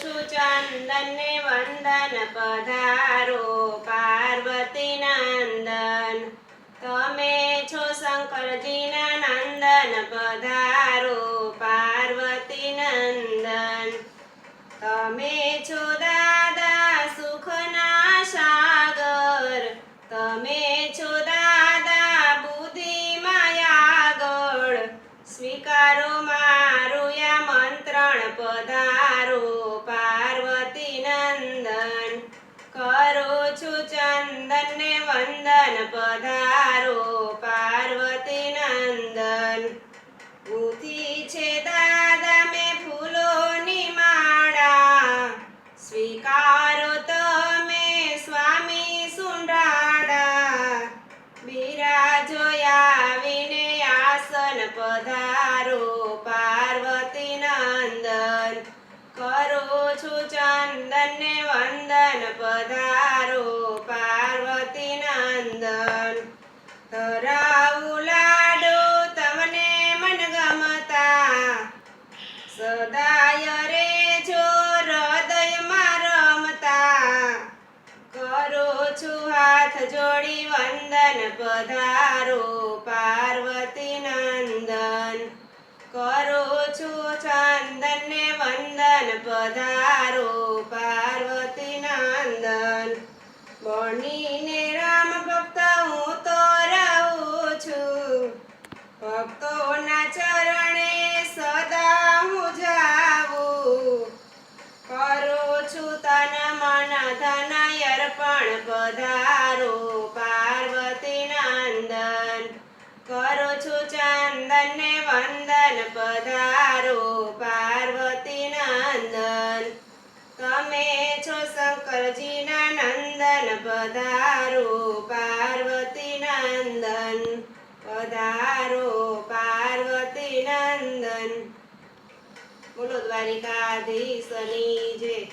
છું ચંદનને વંદન પધારો પાર્વતી નંદન તમે છો શંકરજીના નંદન પધારો પાર્વતી નંદન તમે છો દાદા સુખના સાગર. તમે છો દાદા બુદ્ધિ માયાગળ સ્વીકારો પધારો, પાર્વતી નંદન. કરો છું ચંદન ને વંદન. પધારો, પાર્વતી નંદન. બુદ્ધિ છે દાદા, મેં ફૂલોની માળા. સ્વીકારો પધારો, પાર્વતી નંદન. કરો છું ચંદનને વંદન. પધારો, પાર્વતી નંદન. ધરાવું લાડો, તમને મન ગમતા. સદાય રે જો હૃદયમાં રમતા. કરો છું હાથ જોડી વંદન. પધારો નંદન કરો છું ચંદનને વંદન, પધારો પાર્વતી નંદન. બનીને રામ ભક્ત, હું તો રહું છું. ભક્તોના ચરણે સદા હું જાઉં કરું છું તન મન, ધન અર્પણ પધારો પાર્વતી નંદન. કરું છું ચંદનને વંદન પધારો, પાર્વતી નંદન. તમે છો શંકરજીના નંદન, પધારો, પાર્વતી નંદન. પધારો, પાર્વતી નંદન. બોલો દ્વારિકાધીશની જય